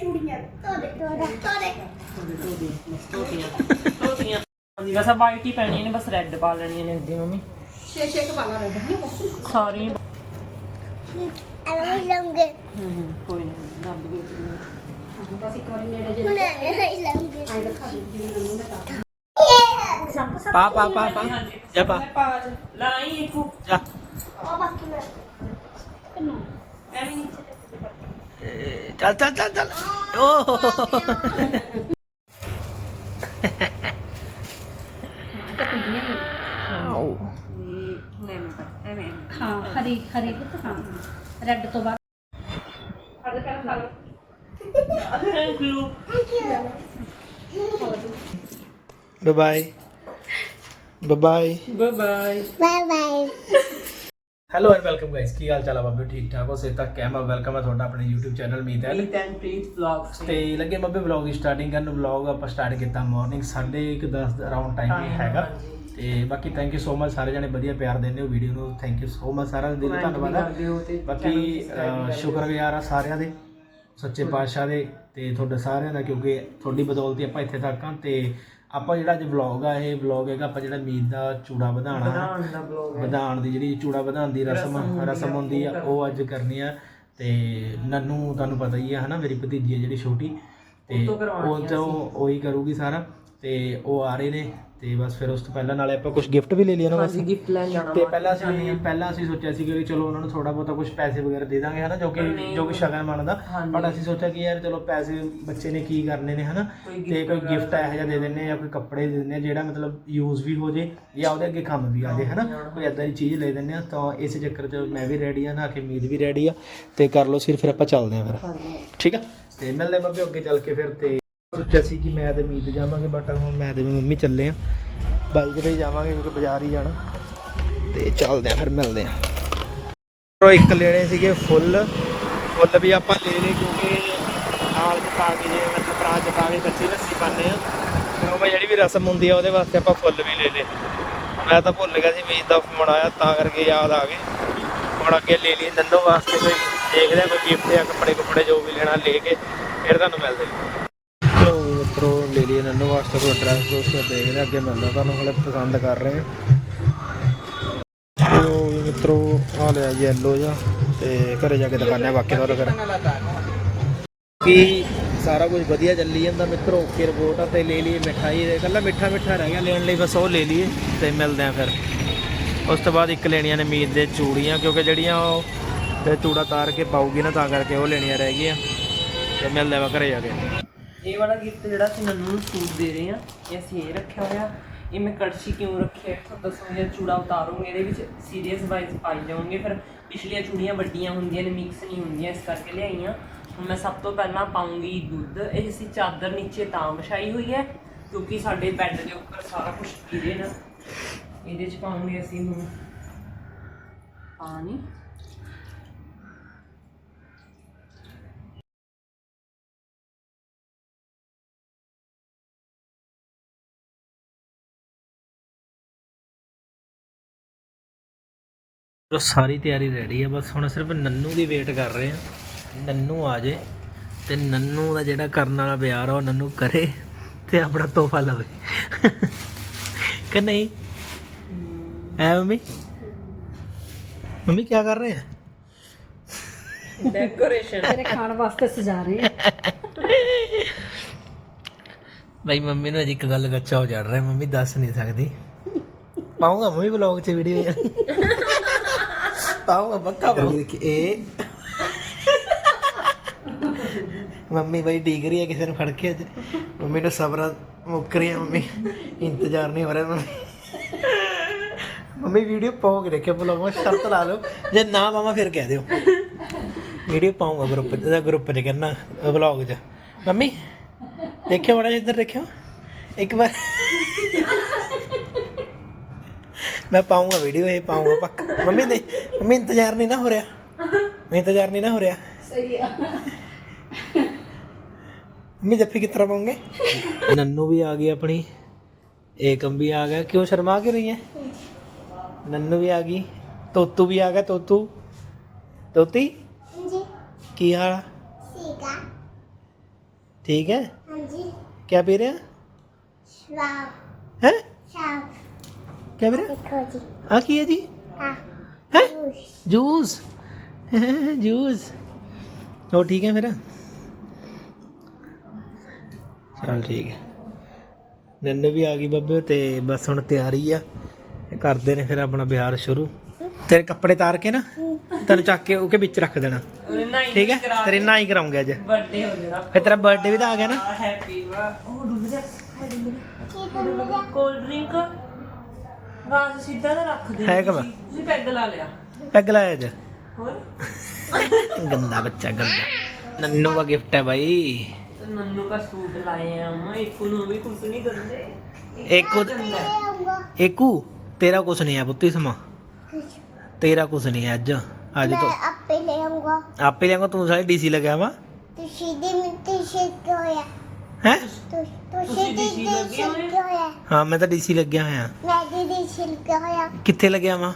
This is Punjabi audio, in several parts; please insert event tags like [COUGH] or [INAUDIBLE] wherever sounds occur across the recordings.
ਚੂੜੀਆਂ ਤੋੜੇ ਤੋੜੇ ਤੋੜੇ ਧੋਤੀਆਂ ਹਾਂਜੀ ਬਸ ਵਾਈਟ ਹੀ ਪੈਣੀਆਂ ਨੇ ਬਸ ਰੈੱਡ ਪਾ ਲੈਣੀਆਂ ਨੇ ਅੱਗੇ ਮੰਮੀ। ਛੇ ਛੇ ਕਬਾਲਾ ਰਹਿ ਸਾਰੀ ਅਰੇ ਲੰਗੇ ਹੂੰ ਹੂੰ ਕੋਈ ਨਹੀਂ ਰੱਬ ਦੇ ਬਸ ਇੱਕ ਵਾਰੀ ਨੇੜੇ ਜੇ ਹੁਣੇ ਲੰਗੇ ਆਈ ਦਿਖਾ ਦੇ ਪਾ ਪਾ ਪਾ ਪਾ। ਜਾ? ਪਾ। ਲਾਈ ਇੱਕੋ ਜਾ ਉਹ ਬਾਕੀ ਮੈਂ ਐਵੇਂ ਏ, ਚੱਲ ਚੱਲ ਚੱਲ ਚੱਲ ਓ ਆਓ ਹਾਂ ਹਰੀ ਹਰੀ ਪੁੱਤ ਹਾਂ ਰੈੱਡ ਤੋਂ ਬਾਅਦ thank you bye bye hello and welcome guys ਕੀ ਹਾਲ ਚਾਲ ਆ ਬਾਬੇ? ਠੀਕ ਠਾਕ ਹੋ? ਸੇ ਤੱਕ ਕੈਮ ਆ। ਵੈਲਕਮ ਹੈ ਤੁਹਾਡਾ ਆਪਣੇ YouTube ਚੈਨਲ ਮੀਤ ਹੈ ਮੀਟ ਐਂਡ ਪ੍ਰੀਤ ਵਲੌਗਸ ਤੇ ਲੱਗੇ ਬਾਬੇ ਵਲੌਗ ਦੀ ਸਟਾਰਟਿੰਗ ਕਰਨ ਵਲੌਗ ਆਪਾਂ ਸਟਾਰਟ ਕੀਤਾ ਮਾਰਨਿੰਗ 10:30 ਅਰਾਊਂਡ ਟਾਈਮ ਹੀ ਹੈਗਾ। ਤੇ ਬਾਕੀ ਥੈਂਕ ਯੂ ਸੋ ਮਚ ਸਾਰੇ ਜਣੇ ਵਧੀਆ ਪਿਆਰ ਦਿੰਦੇ ਹੋ ਵੀਡੀਓ ਨੂੰ। ਥੈਂਕ ਯੂ ਸੋ ਮਚ ਸਾਰਾ ਦਿਲ ਧੰਨਵਾਦ ਆ। ਬਾਕੀ ਸ਼ੁਕਰਗੁਜ਼ਾਰ ਆ ਸਾਰਿਆਂ ਦੇ। ਸੱਚੇ ਪਾਤਸ਼ਾਹ ਦੇ ਤੇ ਤੁਹਾਡੇ ਸਾਰਿਆਂ ਦਾ ਕਿਉਂਕਿ ਤੁਹਾਡੀ ਬਦੌਲਤ ਹੀ ਆਪਾਂ ਇੱਥੇ ਤੱਕ ਆ ਤੇ ਆਪਾਂ ਜਿਹੜਾ ਅੱਜ ਵਲੌਗ ਆ ਇਹ ਵਲੌਗ ਹੈਗਾ ਆਪਾਂ ਜਿਹੜਾ ਮੀਤ ਦਾ ਚੂੜਾ ਵਧਾਣਾ ਦਾ ਵਲੌਗ ਵਧਾਣ ਦੀ ਜਿਹੜੀ ਚੂੜਾ ਵਧਾਣ ਦੀ ਰਸਮ ਰਸਮ ਹੁੰਦੀ ਆ ਉਹ ਅੱਜ ਕਰਨੀ ਆ। ਤੇ ਨੰਨੂ ਤੁਹਾਨੂੰ ਪਤਾ ਹੀ ਆ ਹਨਾ ਮੇਰੀ ਭਤੀਜੀ ਆ ਜਿਹੜੀ ਛੋਟੀ। ਤੇ ਉਹ ਤੋਂ ਉਹੀ ਕਰੂਗੀ ਸਾਰਾ। ਤੇ ਉਹ ਆ ਰਹੇ ਨੇ। ਤੇ ਬਸ ਫਿਰ ਉਸ ਤੋਂ ਪਹਿਲਾਂ ਨਾਲੇ ਆਪਾਂ ਕੁਝ ਗਿਫਟ ਵੀ ਲੈ ਲਿਆ ਨਾ ਬਸ। ਹਾਂਜੀ ਗਿਫਟ ਲੈਣ ਜਾਣਾ ਤੇ ਪਹਿਲਾਂ ਅਸੀਂ ਪਹਿਲਾਂ ਅਸੀਂ ਸੋਚਿਆ ਸੀ ਕਿ ਚਲੋ ਉਹਨਾਂ ਨੂੰ ਥੋੜਾ ਬਹੁਤਾ ਕੁਝ ਪੈਸੇ ਵਗੈਰਾ ਦੇ ਦਾਂਗੇ ਹਨਾ ਜੋ ਕਿ ਜੋ ਕਿ ਸ਼ਗਨ ਬਣਦਾ। ਬਟ ਅਸੀਂ ਸੋਚਿਆ ਕਿ ਯਾਰ ਚਲੋ ਪੈਸੇ ਬੱਚੇ ਨੇ ਕੀ ਕਰਨੇ ਨੇ ਹਨਾ? ਤੇ ਕੋਈ ਗਿਫਟ ਇਹੋ ਜਿਹਾ ਦੇ ਦਿੰਨੇ ਆ ਜਾਂ ਕੋਈ ਕੱਪੜੇ ਦੇ ਦਿੰਨੇ ਆ ਜਿਹੜਾ ਮਤਲਬ ਯੂਜ਼ ਵੀ ਹੋ ਜੇ ਜਾਂ ਉਹਦੇ ਅੱਗੇ ਕੰਮ ਵੀ ਆ ਜੇ ਹਨਾ? ਕੋਈ ਏਦਾਂ ਦੀ ਚੀਜ਼ ਲੈ ਦਿੰਨੇ ਆ ਤਾਂ ਇਸ ਚੱਕਰ 'ਚ ਮੈਂ ਵੀ ਰੈਡੀ ਆ ਨਾ ਕਿ ਮੀਤ ਵੀ ਰੈਡੀ ਆ। ਤੇ ਕਰ ਲਓ ਸਿਰ ਫਿਰ ਆਪਾਂ ਚੱਲਦੇ ਆ ਫਿਰ। ਠੀਕ ਆ? ਤੇ ਮਿਲਦੇ ਬਾਬੇ ਅੱਗੇ ਚੱਲ ਕੇ ਫਿਰ ਤੇ ਸੋਚਿਆ ਸੀ ਕਿ ਮੈਂ ਤੇ ਮੀਤ ਜਾਵਾਂਗੇ ਬਟ ਹੁਣ ਮੈਂ ਤੇ ਮੰਮੀ ਚੱਲੇ ਆ। ਬਾਈਕ ਤੇ ਹੀ ਜਾਵਾਂਗੇ ਕਿਉਂਕਿ ਬਾਜ਼ਾਰ ਹੀ ਜਾਣਾ। ਤੇ ਚੱਲਦੇ ਆ ਫਿਰ, ਮਿਲਦੇ ਆ। ਉਹ ਇੱਕ ਲੈਣੇ ਸੀਗੇ ਫੁੱਲ। ਫੁੱਲ ਵੀ ਆਪਾਂ ਲੈ ਲਏ ਕਿਉਂਕਿ ਨਾਲ ਚ ਪਾ ਕੇ ਜੇ ਮਤਲਬ ਪਰਾਂ ਚ ਪਾ ਕੇ ਕੱਚੀ ਲੱਸੀ ਪਾਉਂਦੇ ਆ। ਤੇ ਉਹ ਜਿਹੜੀ ਵੀ ਰਸਮ ਹੁੰਦੀ ਆ ਉਹਦੇ ਵਾਸਤੇ ਆਪਾਂ ਫੁੱਲ ਵੀ ਲੈ ਲਏ। ਮੈਂ ਤਾਂ ਭੁੱਲ ਗਿਆ ਸੀ ਮੀਤ ਦਾ ਫੋਨ ਆਇਆ, ਤਾਂ ਕਰਕੇ ਯਾਦ ਆ ਗਏ। ਹੁਣ ਅੱਗੇ ਲੈ ਲਈ ਨੰਨੋ ਵਾਸਤੇ ਕੋਈ ਦੇਖਦੇ ਆ, ਕੋਈ ਗਿਫਟ ਜਾਂ ਕੱਪੜੇ ਕੁਪੜੇ ਜੋ ਵੀ ਲੈਣਾ ਲੈ ਕੇ, ਫਿਰ ਤੁਹਾਨੂੰ ਮਿਲਦੇ ਮਿੱਤਰੋ ਲੈ ਵਾਸਤੇ ਕੋਈ ਡਰੈਸ ਦੋਸਤ ਦੇਖਦੇ ਆ, ਅੱਗੇ ਮਿਲਦਾ ਤੁਹਾਨੂੰ ਹਲੇ ਪਸੰਦ ਕਰ ਰਹੇ ਆ ਲੋ ਮਿੱਤਰੋ ਆ ਲਿਆ ਯੈਲੋ ਜਿਹਾ ਤੇ ਘਰੇ ਜਾ ਕੇ ਦਿਖਾਉਂਦੇ ਆ ਬਾਕੀ ਤੁਹਾਨੂੰ ਫਿਰ। ਕੀ ਸਾਰਾ ਕੁਝ ਵਧੀਆ ਚੱਲੀ ਜਾਂਦਾ ਮਿੱਤਰੋ ਓਕੇ ਰਿਪੋਰਟ ਆ ਤੇ ਲੈ ਲਈਏ ਮਿਠਾਈ ਦੇ। ਕੱਲਾ ਮਿੱਠਾ ਮਿੱਠਾ ਰਹਿ ਗਿਆ ਲੈਣ ਲਈ ਬਸ ਉਹ ਲੈ ਲਈਏ ਤੇ ਮਿਲਦੇ ਆ ਫਿਰ। ਉਸ ਤੋਂ ਬਾਅਦ ਇੱਕ ਲੈਣੀਆਂ ਨੇ ਮੀਤ ਦੇ ਚੂੜੀਆਂ ਕਿਉਂਕਿ ਜਿਹੜੀਆਂ ਉਹ ਤੇ ਚੂੜਾ ਤਾਰ ਕੇ ਪਾਉਗੀ ਨਾ ਤਾਂ ਕਰਕੇ ਉਹ ਲੈਣੀਆਂ ਰਹਿ ਗਈਆਂ। ਤੇ ਮਿਲਦੇ ਆ ਘਰੇ ਜਾ ਕੇ। ਇਹ ਵਾਲਾ ਗਿਫਟ ਜਿਹੜਾ ਅਸੀਂ ਨੰਨੂ ਨੂੰ ਸੂਟ ਦੇ ਰਹੇ ਆ ਇਹ ਅਸੀਂ ਇਹ ਰੱਖਿਆ ਹੋਇਆ। ਇਹ ਮੈਂ ਕੜਛੀ ਕਿਉਂ ਰੱਖਿਆ? ਹੈ ਦੱਸੋ ਇਹ ਚੂੜਾ ਉਤਾਰੂਗੇ, ਇਹਦੇ ਵਿੱਚ ਸੀਰੀਅਸ ਵਾਈਜ਼ ਪਾਈ ਜਾਵਾਂਗੇ ਫਿਰ ਪਿਛਲੀਆਂ ਚੂੜੀਆਂ ਵੱਡੀਆਂ ਹੁੰਦੀਆਂ ਨੇ ਮਿਕਸ ਨਹੀਂ ਹੁੰਦੀਆਂ, ਇਸ ਕਰਕੇ ਲਿਆਈਆਂ। ਹੁਣ ਮੈਂ ਸਭ ਤੋਂ ਪਹਿਲਾਂ ਪਾਉਂਗੀ ਦੁੱਧ। ਇਹ ਅਸੀਂ ਚਾਦਰ ਨੀਚੇ ਤਾਂ ਵਿਛਾਈ ਹੋਈ ਹੈ, ਕਿਉਂਕਿ ਸਾਡੇ ਬੈੱਡ ਦੇ ਉੱਪਰ ਸਾਰਾ ਕੁਝ ਗਿਰੇ ਨਾ। ਇਹਦੇ ਚ ਪਾਉਂਗੇ ਅਸੀਂ ਹੁਣ ਪਾਣੀ। ਚਲੋ ਸਾਰੀ ਤਿਆਰੀ ਰੈਡੀ ਆ ਬਸ ਹੁਣ ਸਿਰਫ ਨੰਨੂ ਦੀ ਵੇਟ ਕਰ ਰਹੇ ਆ। ਨੰਨੂ ਆ ਜੇ ਤੇ ਨੰਨੂ ਦਾ ਜਿਹੜਾ ਕਰਨ ਵਾਲਾ ਪਿਆਰ ਆ ਉਹ ਨੰਨੂ ਕਰੇ ਤੇ ਆਪਣਾ ਤੋਹਫਾ ਲਵੇ। ਕਿ ਨਹੀਂ? ਐ ਮੰਮੀ? ਮੰਮੀ ਕੀ ਕਰ ਰਹੇ ਆ? ਡੈਕੋਰੇਸ਼ਨ ਤੇਰੇ ਖਾਣ ਵਾਸਤੇ ਸਜਾ ਰਹੇ ਆ। ਬਈ ਮੰਮੀ ਨੂੰ ਅਜੀ ਇੱਕ ਗੱਲ ਗੱਚਾ ਹੋ ਚੜ ਰਿਹਾ ਮੰਮੀ ਦੱਸ ਨਹੀਂ ਸਕਦੀ। ਪਾਉਂਗਾ ਮੰਮੀ ਵਲੌਗ 'ਚ ਵੀਡੀਓ ਪਾਉਂਗਾ ਪੱਕਾ ਪਾਉਂਗਾ ਇਹ ਮੰਮੀ ਬਈ ਡਿਗਰੀ ਹੈ ਕਿਸੇ ਨੂੰ ਫੜ ਕੇ ਅੱਜ ਮੰਮੀ ਨੂੰ ਸਬਰ ਮੁੱਕ ਰਹੀ ਹੈ ਮੰਮੀ ਇੰਤਜ਼ਾਰ ਨਹੀਂ ਹੋ ਰਿਹਾ ਮੰਮੀ ਮੰਮੀ ਵੀਡੀਓ ਦੇਖਿਓ ਵਲੌਗ ਵਿੱਚ ਸ਼ਰਤ ਲਾ ਲਓ ਜੇ ਨਾ ਪਾਵਾਂ ਫਿਰ ਕਹਿ ਦਿਓ ਵੀਡੀਓ ਪਾਉਂਗਾ ਗਰੁੱਪ ਦਾ ਗਰੁੱਪ 'ਚ ਕਹਿੰਦਾ ਵਲੌਗ 'ਚ ਮੰਮੀ ਦੇਖਿਓ ਬੜਾ ਇੱਧਰ ਦੇਖਿਓ ਇੱਕ ਵਾਰ ਮੈਂ ਪਾਉਂਗਾ ਵੀਡੀਓ ਇਹ ਪਾਉਂਗਾ ਪੱਕ। ਮੰਮੀ ਨੇ ਮੰਮੀ ਇੰਤਜ਼ਾਰ ਨਹੀਂ ਨਾ ਹੋ ਰਿਹਾ। ਮੈਂ [LAUGHS] ਇੰਤਜ਼ਾਰ ਨਹੀਂ ਨਾ ਹੋ ਰਿਹਾ। ਸਹੀ ਆ। ਮੰਮੀ ਜੱਫੀ ਕਿਤਰਾ ਪਾਉਂਗੇ? [LAUGHS] ਨੰਨੂ ਵੀ ਆ ਗਈ ਆਪਣੀ। ਏਕਮ ਵੀ ਆ ਗਿਆ। ਕਿਉਂ ਸ਼ਰਮਾ ਕੇ ਰਹੀ ਹੈ? ਨੰਨੂ ਵੀ ਆ ਗਈ। ਤੋਤੂ ਵੀ ਆ ਗਿਆ। ਤੋਤੂ। ਤੋਤੀ? ਜੀ ਕੀ ਹਾਲ ਆ? ਸੀਗਾ ਠੀਕ ਹੈ? ਹਾਂਜੀ। ਕੀ ਪੀ ਰਿਹਾ? ਸ਼ਰਾਬ। ਹੈ? ਸ਼ਰਾਬ। ਕਿਆ ਵੀਰੇ? ਆ ਕੀ ਹੈ ਜੀ? ਆ ਹੈ? ਜੂਸ। ਜੂਸ। [LAUGHS] ਹੋ ਠੀਕ ਹੈ ਫਿਰ? ਚਲ ਠੀਕ ਹੈ। ਨੰਨ ਵੀ ਆ ਗਈ ਬੱਬੇ ਤੇ ਬਸ ਹੁਣ ਤਿਆਰੀ ਆ। ਕਰਦੇ ਨੇ ਫਿਰ ਆਪਣਾ ਵਿਹਾਰ ਸ਼ੁਰੂ। ਤੇਰੇ ਕੱਪੜੇ ਤਾਰ ਕੇ ਨਾ ਤੈਨੂੰ ਚੱਕ ਕੇ ਉਹਕੇ ਵਿੱਚ ਰੱਖ ਦੇਣਾ। ਠੀਕ ਹੈ? ਤੇਰੇ ਨਾ ਹੀ ਕਰਾਉਂਗੇ ਅੱਜ। ਬਰਥਡੇ ਹੋ ਜਾਣਾ। ਫਿਰ ਤੇਰਾ ਬਰਥਡੇ ਵੀ ਤਾਂ ਆ ਗਿਆ ਨਾ। ਹੈਪੀ ਵਾ ਉਹ ਡੁੱਬ ਜਾ ਕੋਲਡ ਡਰਿੰਕ ਗਾਸ ਸਿੱਧਾ ਨਾ ਰੱਖ ਦੇ ਹੈ ਕਿ ਵਾ? ਤੁਸੀਂ ਪੈਗ ਲਾ ਲਿਆ। ਪੈਗ ਲਾਇਆ ਅੱਜ ਹੋਰ? ਗੰਦਾ ਬੱਚਾ ਗੰਦਾ। ਨੰਨੂ ਦਾ ਗਿਫਟ ਹੈ ਭਾਈ ਤੇ ਨੰਨੂ ਦਾ ਸੂਟ ਲਾਏ ਆ ਮੈਂ ਇੱਕ ਨੂੰ ਵੀ ਕੁਝ ਨਹੀਂ ਕਰਦੇ ਏਕੂ ਆਉਂਗਾ ਏਕੂ ਤੇਰਾ ਕੁਛ ਨਹੀਂ ਹੈ ਪੁੱਤੀ ਸਮਾਂ। ਤੇਰਾ ਕੁਛ ਨਹੀਂ ਹੈ ਅੱਜ। ਅੱਜ ਮੈਂ ਤੋਂ ਆਪੇ ਲੈ ਆਉਂਗਾ ਆਪੇ ਲਿਆਂਗਾ ਤੂੰ ਸਾਲੀ ਡੀਸੀ ਲੱਗਿਆ ਵਾ ਤੁਸੀਂ ਦੀ ਮਿੱਟੀ ਸਿੱਕ ਹੋਇਆ। ਹੈ? ਤੁ- ਤੁਸੀਂ ਲੱਗੇ ਹੋਏ? ਹਾਂ ਮੈਂ ਤਾਂ ਡੀਸੀ ਲੱਗਿਆ ਹੋਇਆ। ਮੈਂ ਦੀ ਦੀ ਸਿੱਕ ਹੋਇਆ। ਕਿੱਥੇ ਲੱਗਿਆ ਵਾ?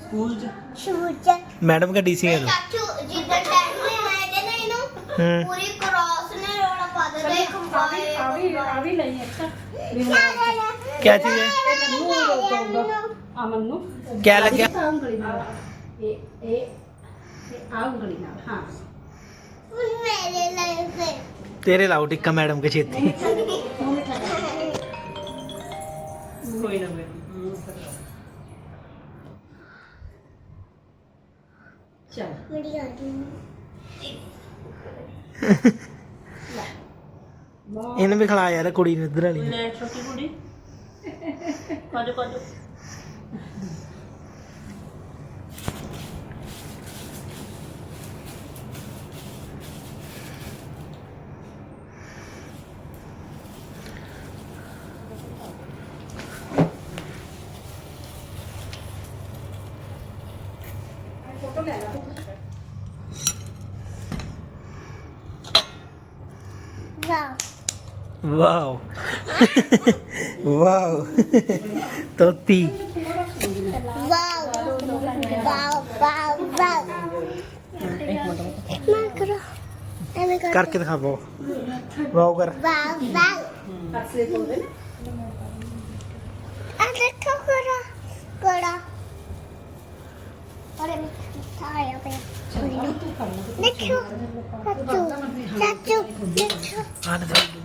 ਸਕੂਲ ਚ। ਸ਼ੂਚ ਮੈਡਮ ਕਾ ਡੀਸੀ ਹੈ ਤੂੰ? ਚਾਚੂ ਜਿੱਦਾਂ ਟੈਗ ਨੇ ਮੈਂ ਦੇ ਨਾ। ਇਹਨੂੰ ਹੂੰ। ਪੂਰੀ ਕ੍ਰਾਸ ਨੇ ਰੋੜਾ ਪਾ ਦੇ ਦੇ ਖੰਬਾਏ ਆ ਵੀ ਆ ਵੀ ਲਈ ਅੱਛਾ ਕਿਆ ਚੀਜ਼ ਹੈ? ਅਮਨ ਨੂੰ ਕਿਆ ਲੱਗਿਆ? ਉਂਗਲੀ ਨਾਲ ਇਹ ਇਹ ਇਹ ਆ ਉਂਗਲੀ ਨਾਲ। ਹਾਂ। ਮੇਰੇ ਲਈ ਤੇਰੇ ਲਾਓ ਟਿੱਕਾ ਮੈਡਮ ਮੇਰੀ ਆਦੀ ਇਹਨੂੰ ਵੀ ਖਿਲਾ ਯਾਰ ਕੁੜੀ ਨੂੰ ਇੱਧਰ ਵਾਲੀ ਨੂੰ। ਲੈ ਛੋਟੀ ਕੁੜੀ। ਕਾਜੋ ਕਾਜੋ। ਵਾਹ ਵਾਓ ਵਾਓ ਤੋਤੀ ਵਾਹ ਵਾਹ ਵਾਹ ਵਾਹ ਮੈਂ ਕਰੋ ਐਵੇਂ ਕਰ ਕਰਕੇ ਦਿਖਾ ਪਾਓ ਵਾਓ ਕਰ ਵਾਹ ਵਾਹ ਆ ਦੇਖੋ ਕੋੜਾ ਕੋੜਾ ਅਰੇ ਮਿੱਠਾ ਆਇਆ ਪਿਆ ਦੇਖੋ ਚਾਚੂ ਚਾਚੂ ਦੇਖੋ ਆ ਲੈ ਦੇ।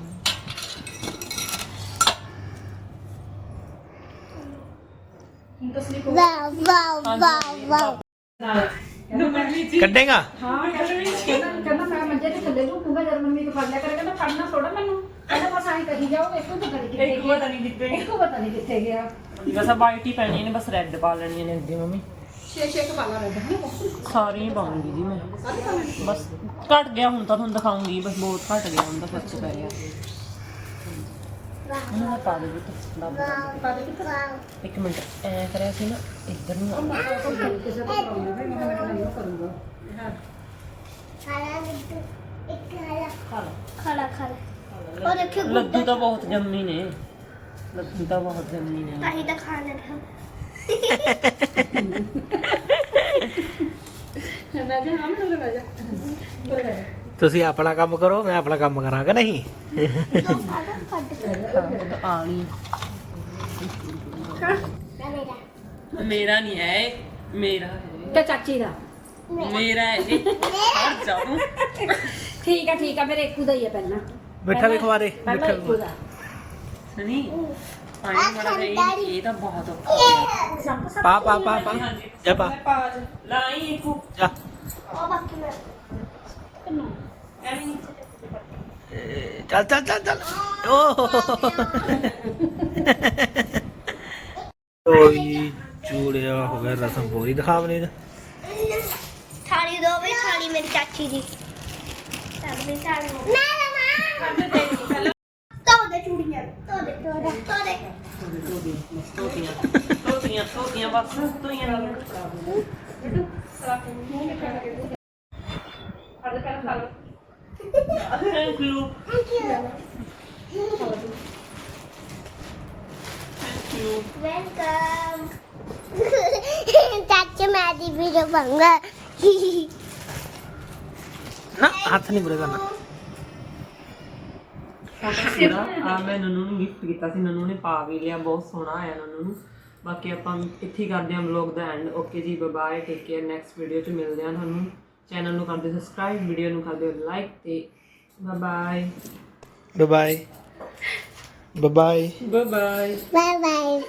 ਵਾਹ ਵਾਹ ਵਾਹ ਵਾਹ ਕੱਢੇਗਾ ਹਾਂ ਕਹਿੰਦਾ ਕਹਿੰਦਾ ਮੈਂ ਮੰਜੇ ਤੇ ਥੱਲੇ ਝੂਕੂਗਾ ਜਦ ਮੰਮੀ ਨੂੰ ਫੜ ਲਿਆ ਕਰੇ ਕਹਿੰਦਾ ਫੜਨਾ ਥੋੜਾ ਮੈਨੂੰ। ਕਹਿੰਦਾ ਬਸ ਆਈ ਕਹੀ ਜਾਓ ਇੱਕੋ ਪਤਾ ਨਹੀਂ ਕਿੱਥੇ ਇੱਕ ਗਿਆ। ਪਤਾ ਨਹੀਂ ਕਿੱਥੇ ਇੱਕੋ ਪਤਾ ਨਹੀਂ ਕਿੱਥੇ ਗਿਆ। ਬਸ ਵਾਈਟ ਹੀ ਪੈਣੀ ਨੇ ਬਸ ਰੈੱਡ ਪਾ ਲੈਣੀਆਂ ਨੇ ਅੱਗੇ ਮੰਮੀ। ਛੇ ਛੇ ਕਵਾਲਾ ਰਹਿੰਦਾ ਹੈ ਸਾਰੀਆਂ ਹੀ ਪਾਉਂਗੀ ਜੀ ਮੈਂ। ਬਸ ਘਟ ਗਿਆ ਹੁਣ ਤਾਂ ਤੁਹਾਨੂੰ ਦਿਖਾਉਂਗੀ ਬਸ ਬਹੁਤ ਘਟ ਗਿਆ ਹੁਣ ਤਾਂ ਫ਼ਰਕ ਪੈ ਗਿਆ। ਉਹਨਾਂ ਦਾ ਪਾ ਦੇ ਬੁੱਤ ਦੱਬ ਦੇ। ਵਾਹ ਵਾਹ। ਇੱਕ ਮਿੰਟ ਐ ਕਰਿਆ ਸੀ ਨਾ ਇੱਧਰ ਨੂੰ ਆ। ਕਿਸੇ ਤੋਂ ਕਰਾਉਂਦਾ ਮੈਂ ਮੈਂ ਨਹੀਂ ਕਰੂੰਗਾ। ਖਾਲਾ ਲੱਡੂ ਇੱਕ ਖਾਲਾ। ਖਾ ਲਓ। ਖਾਲਾ। ਖਾਲਾ। ਉਹ ਦੇਖੋ ਲੱਡੂ ਤਾਂ ਬਹੁਤ ਜੰਮੀ ਨੇ। ਲੱਡੂ ਤਾਂ ਬਹੁਤ ਜੰਮੀ ਨੇ। ਤਾਹੀ ਤਾਂ ਖਾਣ ਲੱਗਾ। ਮੈਂ ਜੇ ਹਾਂ ਮੈਨੂੰ ਲੈ ਜਾ ਤੁਸੀਂ ਆਪਣਾ ਕੰਮ ਕਰੋ ਮੈਂ ਆਪਣਾ ਕੰਮ ਕਰਾਂਗਾ ਨਹੀਂ ਆ ਨਹੀਂ? ਮੇਰਾ ਮੇਰਾ ਨਹੀਂ ਹੈ ਇਹ, ਮੇਰਾ ਹੈ। ਤੇ ਚਾਚੀ ਦਾ? ਮੇਰਾ ਹੈ ਜਾਉ ਠੀਕ ਆ ਠੀਕ ਆ ਮੇਰੇ ਇੱਕੂ ਦਾ ਹੀ ਹੈ ਪਹਿਲਾਂ। ਮਿੱਠਾ ਵੀ ਖਵਾ ਦੇ ਪਹਿਲਾਂ ਮਿੱਠਾ ਵੀ ਇੱਕੂ ਖਵਾ ਦਾ। ਨਹੀਂ? ਪਾਣੀ ਮਾੜਾ ਜਿਹਾ ਇਹ- ਤਾਂ ਬਹੁਤ ਔਖਾ ਹੈ। ਪਾ ਪਾ ਪਾ ਪਾ। ਜਾ ਪਾ। ਲਾਈ ਇੱਕੋ। ਜਾ। ਉਹ ਬਾਕੀ ਮੈਂ ਐਵੇਂ ਚੱਲ ਚੱਲ ਚੱਲ ਚੱਲ। ਓਹ ਓਏ ਚੂੜਿਆ ਹੋ ਗਿਆ ਰਸਮ ਪੂਰੀ ਦਿਖਾਵਨੇ ਦਾ ਥਾਲੀ ਦੋ ਵੀ ਥਾਲੀ ਮੇਰੀ ਚਾਚੀ ਦੀ। ਸਭ ਵੀ ਥਾਲੀ ਨਾ ਨਾ ਨਾ ਤੋ ਦੇ ਚੂੜੀਆਂ ਤੋ ਦੇ ਤੋ ਦੇ ਤੋ ਦੇ ਤੋਤੀਆਂ ਤੋਤੀਆਂ ਤੋਤੀਆਂ ਬਸ ਤੋਈਆਂ ਨਾਲ thank you thank you welcome ਚਾਚੀ ਮੈਂ ਦੀ ਵੀਡੀਓ ਬਣਗਾ ਨਾ ਹੱਥ ਨਹੀਂ ਬੁਰੇ ਕਰਨਾ ਫੋਟੋ [LAUGHS] ਸੀਗਾ। ਆ ਮੈਂ ਨਨੂ ਨੂੰ ਗਿਫਟ ਕੀਤਾ ਸੀ। ਨਨੂ ਨੇ ਪਾ ਵੀ ਲਿਆ ਬਹੁਤ ਸੋਹਣਾ ਆਇਆ ਨਨੂ ਨੂੰ। ਬਾਕੀ ਆਪਾਂ ਇੱਥੇ ਹੀ ਕਰਦੇ ਹਾਂ ਵਲੌਗ ਦਾ ਐਂਡ ਓਕੇ ਜੀ bye take care next video 'ਚ ਮਿਲਦੇ ਹਾਂ ਤੁਹਾਨੂੰ। ਚੈਨਲ ਨੂੰ ਕਰਦੇ ਸਬਸਕ੍ਰਾਈਬ ਵੀਡੀਓ ਨੂੰ ਕਰਦੇ ਲਾਈਕ ਤੇ bye bye bye bye bye bye bye bye